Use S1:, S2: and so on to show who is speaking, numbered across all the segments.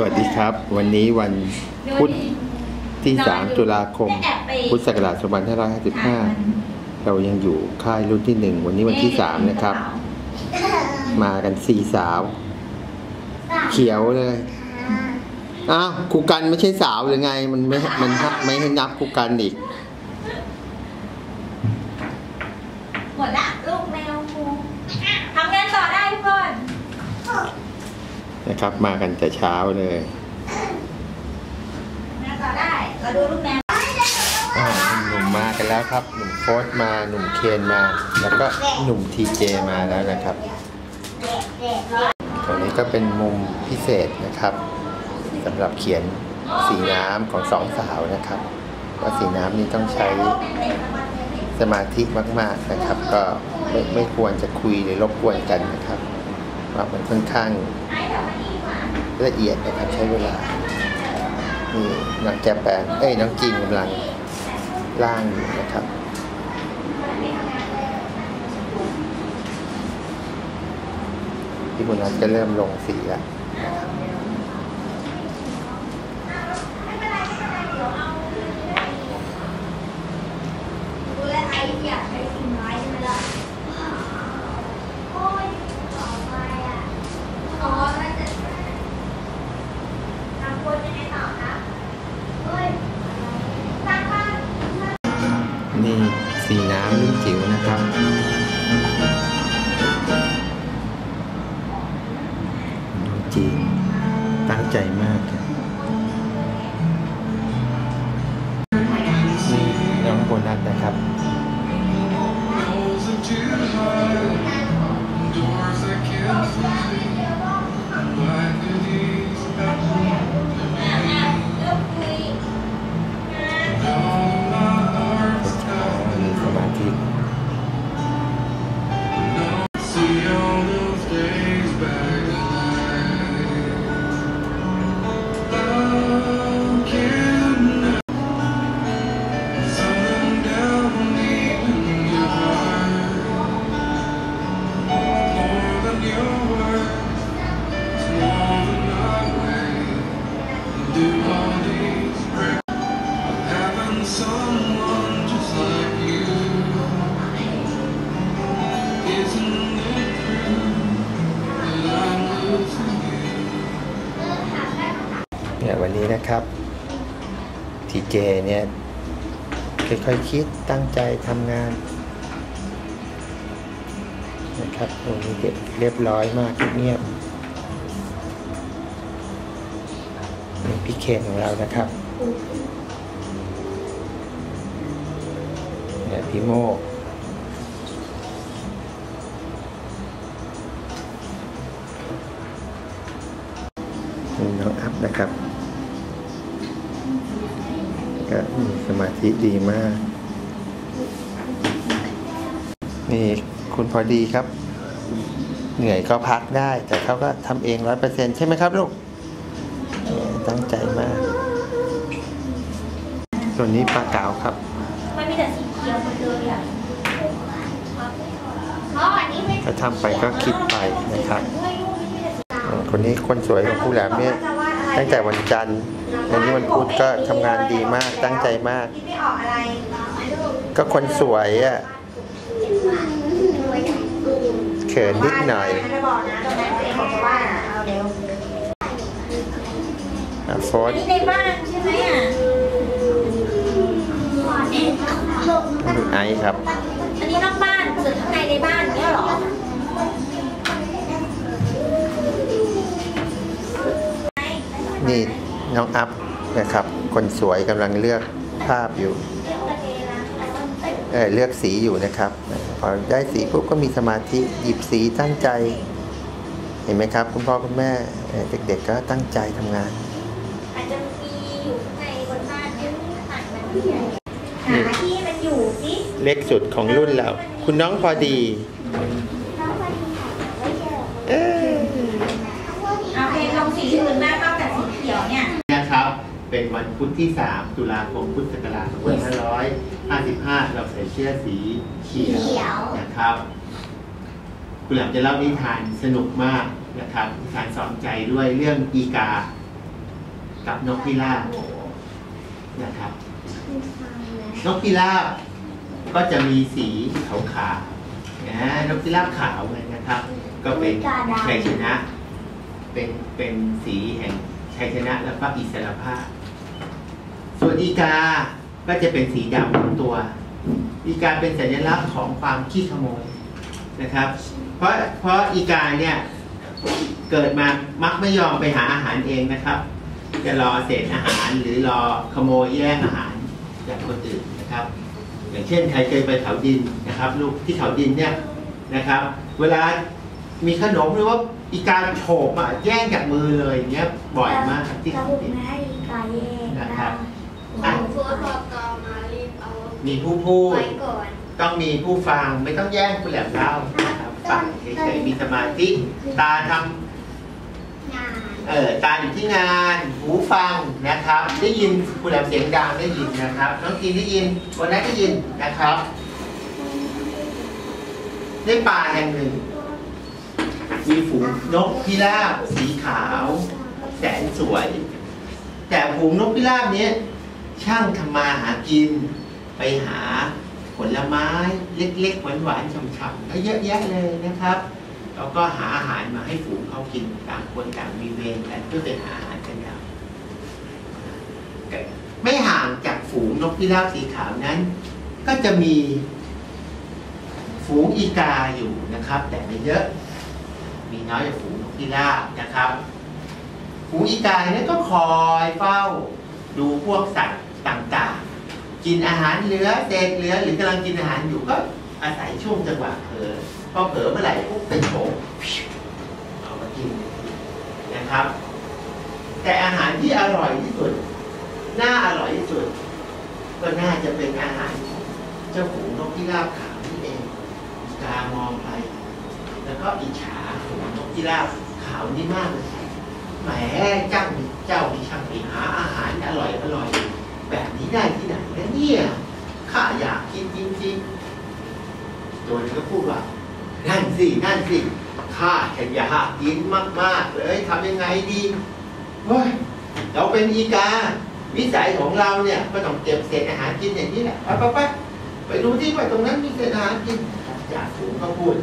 S1: สวัสดีครับ วันนี้วันพุธที่ 3 ตุลาคม พุทธศักราช2555 เรายังอยู่ค่ายรุ่นที่ 1 วันนี้วันที่ 3 นะครับ มากันสี่สาว เขียวเลย อ้าวครูกันไม่ใช่สาวหรือไง มันไม่ มันไม่ให้นับครูกันอีก
S2: หมดละลูกแมวครูทำงานต่อได้ทุกคน
S1: นะครับ มากันแต่เช้าเลย
S2: ทำงานต่อได้เราดูลูกแมว
S1: อ่าหนุ่มมากันแล้วครับ หนุ่มโฟสมา หนุ่มเคนมา แล้วก็หนุ่มทีเจมาแล้วนะครับ ตรงนี้ก็เป็นมุมพิเศษนะครับสำหรับเขียนสีน้ำของสองสาวนะครับว่าสีน้ำนี้ต้องใช้สมาธิมาก ๆนะครับ ก็ไม่ไม่ควรจะคุยหรือรบกวนกันนะครับ เพราะมันค่อนข้างละเอียดนะครับใช้เวลานี่น้องแจแปนเอ้ยน้องจีนกำลังล่างอยู่นะครับพี่บุญรัตน์ก็เริ่มลงสีแล้ว
S2: จีน ตั้ง
S1: ใจมากครับ นี่ยวันนี้นะครับทีเจเนี่ยค่อยๆคิดตั้งใจทำงานนะครับวันนี้เด็กเรียบร้อยมากเงียบนี่พี่เคนของเรานะครับเนี่ยพี่โมกน้องอัพนะครับ ก็มีสมาธิดีมาก นี่คุณพอดีครับ เหนื่อยก็พักได้ แต่เขาก็ทำเองร้อยเปอร์เซ็นใช่ไหมครับลูกเนี่ยตั้งใจมาก ส่วนนี้ปลาเก๋าครับ
S2: มันมีแต่สีเขียวหมดเลยอะเพราะอันนี้ไม่
S1: ถ้าทำไปก็คิดไปนะครับอืมคนนี้คนสวยของผู้แหลมเนี่ย ตั้งแต่วันจันทร์วันนี้วันพุธก็ทำงานดีมากตั้งใจมาก
S2: คิดไม่ออกอะไร
S1: ก็คนสวยอะเขินนิดหน่อย
S2: จะบอกนะตรงนั้นเองบอกว่าเอาเร็ว
S1: อะโฟ
S2: อั
S1: ส
S2: นนี้ในบ้านใช่ไหมอะ
S1: ดูไอซ์ครับ
S2: นี่น้องอั
S1: พนะครับ คนสวยกำลังเลือกภาพอยู่เออเลือกสีอยู่นะครับ พอได้สีปุ๊บก็มีสมาธิหยิบสีตั้งใจ เห็นไหมครับ คุณพ่อคุณแม่เอ่อเด็กๆก็ตั้งใจทำงาน
S2: อาจจะมีอยู่ข้างในบนบ้านเอ๊ะตัดมันที่ไหนหาที่มันอยู่สิ
S1: เล็กสุดของรุ่นเรา คุณน้องพอดี เอ๊ะ
S2: เอาเพลงลงสีอื่นมากนอกจากสีเขียวเนี่ย
S1: นะครับ เป็นวันพุธที่ 3 ตุลาคมพุทธศักราช2555 เราใส่เสื้อสีเขียวนะครับ คุณหลังจะเล่านิทานสนุกมากนะครับนิทานสอนใจด้วยเรื่องอีกา กับนกพิราบนะครับ
S2: คือฟังเลย
S1: นกพิราบก็จะมีสีขาวขาวๆนะนกพิราบขาวเลยนะครับ ก็เป็นชัยชนะ เป็นเป็นสีแห่งชัยชนะและก็อิสรภาพ ส่วนอีกา ก็จะเป็นสีดำทั้งตัว อีกาเป็นสัญลักษณ์ของความขี้ขโมยนะครับ เพราะเพราะอีกาเนี่ยเกิดมามักไม่ยอมไปหาอาหารเองนะครับ จะรอเศษอาหารหรือรอขโมยแย่งอาหารจากคนอื่นนะครับ อย่างเช่นใครเคยไปเขาดินนะครับ ลูกที่เขาดินเนี่ยนะครับ เวลามีขนมหรือว่าอีกาโฉบมาแย่งจากมือเลยอย่างเงี้ยบ่อยมากครับที่
S2: กระ
S1: เขา
S2: บุก
S1: ดิน
S2: แม่อีกาเย่
S1: นะครับ
S2: อะ
S3: เพื่อพอกาวมารีบเอา
S1: มีผู้พูด
S3: ไว้ก่อน
S1: ต้องมีผู้ฟังไม่ต้องแย่งผู้แหลมเล่านะครับฟังเฉยๆมีสมาธิ ตาทำ
S2: งาน
S1: เออตาอยู่ที่งานหูฟังนะครับ ได้ยินผู้แหลมเสียงดังได้ยินนะครับน้องทีนได้ยินวันนั้นได้ยินนะครับในป่าแห่งหนึ่ง มีฝูงนกพิราบสีขาว แสนสวย แต่ฝูงนกพิราบเนี้ย ช่างทำมาหากิน ไปหาผลไม้เล็กๆ หวานๆฉ่ำๆก็เยอะแยะเลยนะครับแล้วก็หาอาหารมาให้ฝูงเขากินต่างคนต่างมีเวรกันเพื่อไปหาอาหารกันยาวไม่ห่างจากฝูงนกพิราบสีขาวนั้น ก็จะมีฝูงอีกาอยู่นะครับ แต่ไม่เยอะ มีน้อยกว่าฝูงนกพิราบนะครับ ฝูงอีกาเนี่ยก็คอยเฝ้าดูพวกสัตว์ ต่างๆ กินอาหารเหลือเศษเหลือหรือกำลังกินอาหารอยู่ก็อาศัยช่วงจังหวะเผลอพอเผลอเมื่อไหร่ปุ๊บเป็นโฉมเอามากินนะครับ แต่อาหารที่อร่อยที่สุดน่าอร่อยที่สุด ก็น่าจะเป็นอาหารเจ้าฝูนกพิราบขาวนี่เองอีกามองไป แล้วก็อิจฉาฝูนกพิราบขาวนี่มากเลยแหมเจ้าเจ้ามีช่างไปหาอาหารอร่อยอร่อย แบบนี้ได้ที่ไหนนะเนี่ยข้าอยากกินจริงๆตัวนี้ก็พูดว่า นั่นสิ นั่นสิข้าจะอยากกินมากๆเลยทำยังไงดีเฮ้ยเราเป็นอีกา วิสัยของเราเนี่ยก็ต้องเก็บเศษอาหารกินอย่างนี้แหละไปไปไปไปดูที่ว่าตรงนั้นมีเศษอาหารกินจากฝูงเขาพูด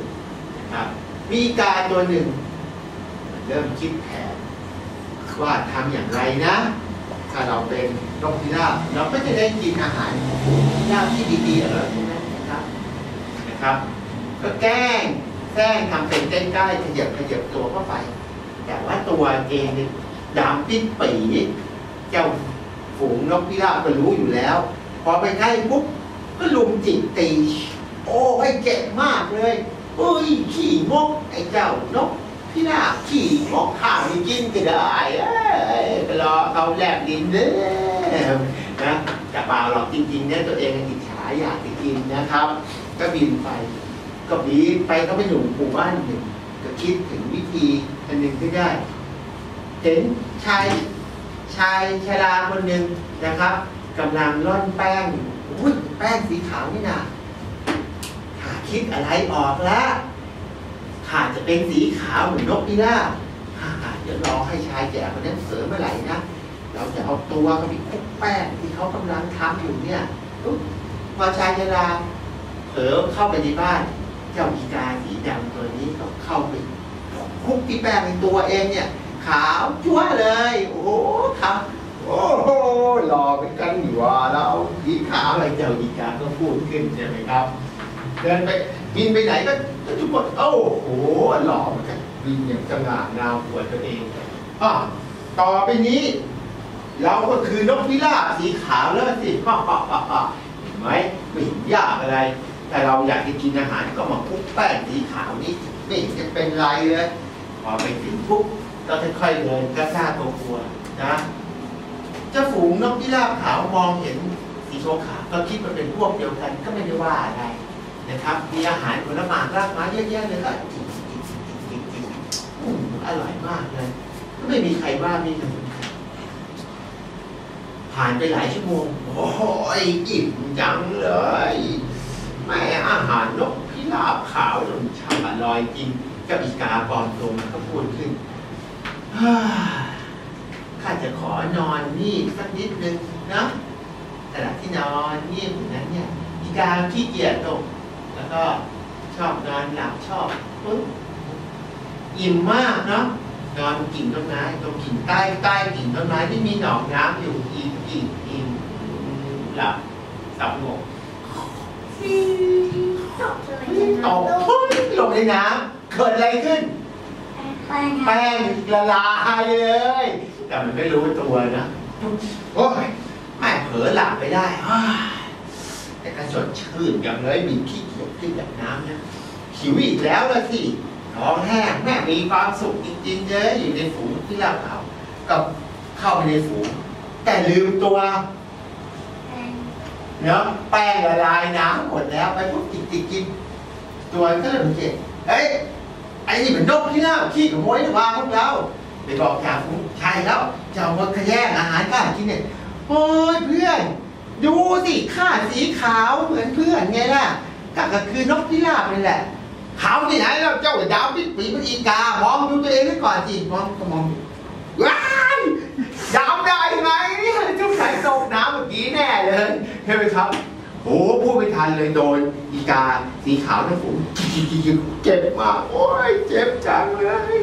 S1: นะครับมีอีกาตัวหนึ่ง เริ่มคิดแผนว่าทำอย่างไรนะ ถ้าเราเป็น นกพิราบเราก็จะได้กินอาหารของพิราที่ดีๆอร่อยทั้งนั้นนะครับนะครับ ก็แกล้งแกล้งทำเป็นใกล้ๆขยับขยับตัวเข้าไป แต่ว่าตัวเองเนี่ยดำปิ้นปีเจ้าฝูงนกพิราบก็รู้อยู่แล้ว พอไปใกล้ปุ๊บก็ลุมจิกตี โอ้ไอ้เจ็บมากเลยเอ้ยขี่งกไอ้เจ้านกพิราบขี่งกข้าวม่กินก็ได้เอ้ยไปรอเขาแลบดินเด้อ นะแต่เปล่าหรอกจริงๆเนี่ยตัวเองอิจฉาอยากจะกินนะครับ ก็บินไปก็บินไปก็ไปอยู่หมู่บ้านหนึ่งก็คิดถึงวิธีอันหนึ่งก็ได้ เห็นชายชายชราคนหนึ่งนะครับกำลังร่อนแป้งอยู่อุ้ยแป้งสีขาวนี่นาข้าคิดอะไรออกแล้วข้าจะเป็นสีขาวเหมือนนกพิราบข้าเดี๋ยวรอให้ชายแก่คนนั้นเสริมเมื่อไหร่นะ เราจะเอาตัวเขาไปคุกแป้งที่เขากำลังทำอยู่เนี่ยอุ๊ยพอชายชราเผลอเข้าไปในบ้าน เจ้าอีกาสีดำตัวนี้ก็เข้าไปคุกที่แป้งในตัวเองเนี่ย ขาวจั่วเลย โอ้โหครับโอ้โหหล่อเป็นกันอยู่ว่าแล้วสีขาวอะไรเจ้าอีกาก็พูดขึ้นใช่ไหมครับ เดินไปบินไปไหนก็ทุกคนโอ้โหหล่อเหมือนกันบินอย่างสง่างามอวดตัวเองอะต่อไปนี้ เราก็คือนกพิราบสีขาวแล้วสิฮ่าฮ่าฮ่าฮ่าเห็นไหมไม่เห็นยากอะไร แต่เราอยากจะกินอาหารก็มาคลุกแป้งสีขาวนี่ไม่เห็นจะเป็นไรเลยพอไปถึงปุ๊บก็ค่อยๆเดินกล้าๆกลัวนะเจ้าฝูงนกพิราบขาวมองเห็นสีโชขาวก็คิดว่าเป็นพวกเดียวกันก็ไม่ได้ว่าอะไรนะครับ มีอาหารผลไม้รากไม้เยอะแยะเลยก็อืมอร่อยมากเลย ก็ไม่มีใครว่ามีแต่คน ผ่านไปหลายชั่วโมง โอ้ยอิ่มจังเลยแม่อาหารนกพิราบขาวจนช่างอร่อยจริงกับอีกาปลอมตัวมันก็พูดขึ้นฮ่าข้าจะขอนอนนี่สักนิดนึงนะขณะที่นอนนี่บอย่างนั้นเนี่ยอีกาขี้เกียจตกแล้วก็ชอบนอนหลับชอบปึ๊บอิ่มมากเนาะ นอนกิ่งต้นไม้ตรงกิ่งใต้ใต้กิ่งต้นไม้ที่มีหนองน้ำอยู่อิ่มอิ่มอิ่มหลับสับงก
S2: ตกเลย
S1: ตกปุ๊บลงในน้ำเกิดอะไรขึ้น
S2: แป้ง
S1: แป้งละลายเลย แต่มันไม่รู้ตัวนะโอ้ยแม่เผลอหลับไปได้อ้ายแต่ก็สดชื่นอย่างเลยมีขี้เกียจขึ้นจากน้ำนะหิวอีกแล้วละสิ ท้องแห้งแม่มีความสุขจริงๆเลยอยู่ในฝูงที่เราเขากับเข้าไปในฝูง แต่ลืมตัวเนาะแป้งละลายน้ำหมดแล้วไปปุ๊บจิกจิกจิกตัวก็เริ่มเจ็บเอ้ยไอ้นี่มันนกที่น่าขี้ขโมยพาพวกเราไปบอกจ่าฝูงใช่แล้วจะเอามาขแย่งอาหารข้ากินเนี่ยโอ้ยเพื่อน ดูสิข้าสีขาวเหมือนเพื่อนไงล่ะก็ก็คือนกพิราบนี่แหละ ขาวที่ไหนแล้วเจ้าดาวปิ๊กปีมันอีกามองดูตัวเองไว้ก่อนสิมองก็มองดูว้ายดาวได้ไงเนี่ยเจ้าไข่ตกน้ำเมื่อกี้แน่เลยใช่ไหมครับโอ้พูดไม่ทันเลยโดนอีกาสีขาวนะผมเจ็บมากโอ้ยเจ็บจังเลย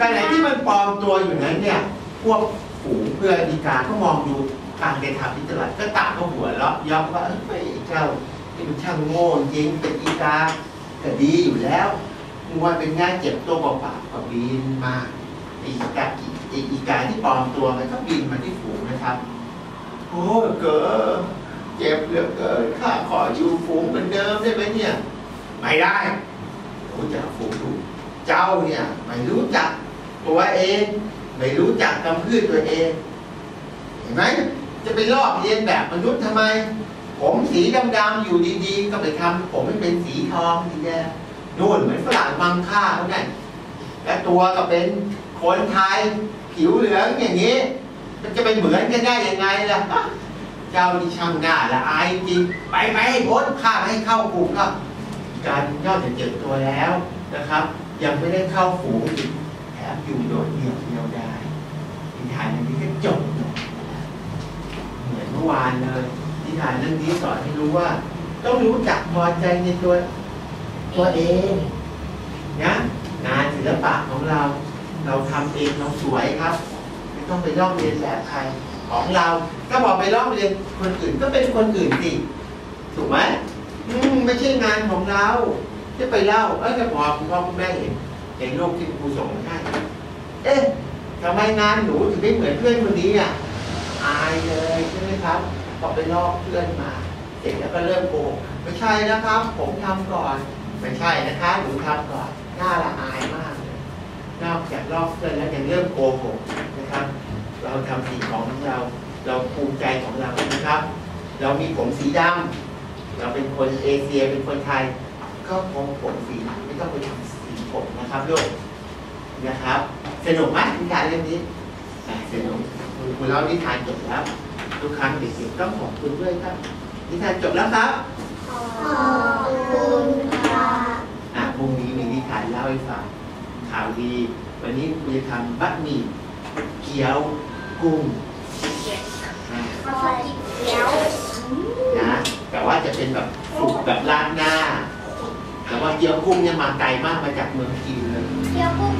S1: ขณะที่มันปลอมตัวอยู่นั้นเนี่ย พวกฝูงเพื่อนอีกาก็มองดูการกระทำที่ตลาดก็ต่างก็หัวเราะยอมว่าเฮ้ยเจ้านี่มันช่างโง่จริงเป็นอีกา ก็ดีอยู่แล้วมึงว่าเป็นงานเจ็บตัวเปล่าๆก็บินมาอีกาไอ้อีกาที่ปลอมตัวมันก็บินมาที่ฝูงนะครับโอ้เกิดเจ็บเหลือเกินข้าขออยู่ฝูงเหมือนเดิมได้ไหมเนี่ย ไม่ได้โอ้จะฝูงถูกเจ้าเนี่ยไม่รู้จักตัวเองไม่รู้จักกำพืชตัวเอง เห็นไหมจะไปลอกเรียนแบบมนุษย์ทำไม ผมสีดำๆอยู่ดีๆ ก็ไปทำผมให้เป็นสีทองสีแดงนู่นเหมือนฝรั่งมังค่าเขาเนี่ยและตัวก็เป็นคนไทยผิวเหลืองอย่างนี้ มันจะไปเหมือนกันได้ยังไงล่ะเจ้าที่ช่างหน้าละอายจริงไปไปให้พ้นข้าให้เข้ากลุ่มครับการนอกจากเจ็บตัวแล้วนะครับ ยังไม่ได้เข้าฝูงอีกแถมอยู่โดดเดี่ยวเดียวได้นิทานอันนี้ก็จบเลยเหมือนเมื่อวานเลย นิทานเรื่องนี้สอนให้รู้ว่า ต้องรู้จักพอใจในตัว ตัวเองนะงานศิลปะของเรา เราทำเองเราสวยครับ ไม่ต้องไปลอกเรียนแบบใครของเรา ถ้าบอกไปลอกเรียนคนอื่นก็เป็นคนอื่นสิถูกไหมอืมไม่ใช่งานของเราจะไปเล่าเออจะพอคุณพ่อคุณแม่เห็นเห็นรูปที่ครูส่งมาให้เอ๊ะทำไมงานหนูถึงไม่เหมือนเพื่อนคนนี้อะอายเลยใช่ไหมครับ อไปลอกเพื่อนมา เสร็จแล้วก็เริ่มโกงไม่ใช่นะครับ ผมทำก่อน ไม่ใช่นะคะหนูทำก่อนน่าละอายมากเลยนอกจากลอกเพื่อนแล้วยังเริ่มโกหกนะครับ เราทำสิ่งของของเรา เราภูมิใจของเรานะครับ เรามีผมสีดำเราเป็นคนเอเชียเป็นคนไทย ก็คงผมสีไม่ต้องไปทำสีผมนะครับลูกนะครับสนุกไหมนิทานเรื่องนี้สนุกคุณคุณเล่านิทานจบแล้ว ทุกครั้งเด็กๆต้องขอบคุณด้วยครับนิทานจบแล้วครับ
S2: ขอบคุณค่ะ
S1: อะพรุ่งนี้มีนิทานเล่าให้ฟังข่าวดีวันนี้คุณจะทำบะหมี่เกี๊ยวกุ้งอะ
S2: ขอบคุณเดี๋ยว
S1: นะแต่ว่าจะเป็นแบบสุกแบบราดหน้า แต่ว่าเกี๊ยวกุ้งเนี่ยมาไกลมากมาจากเมืองจีนเลย
S2: เดี๋ยวพวก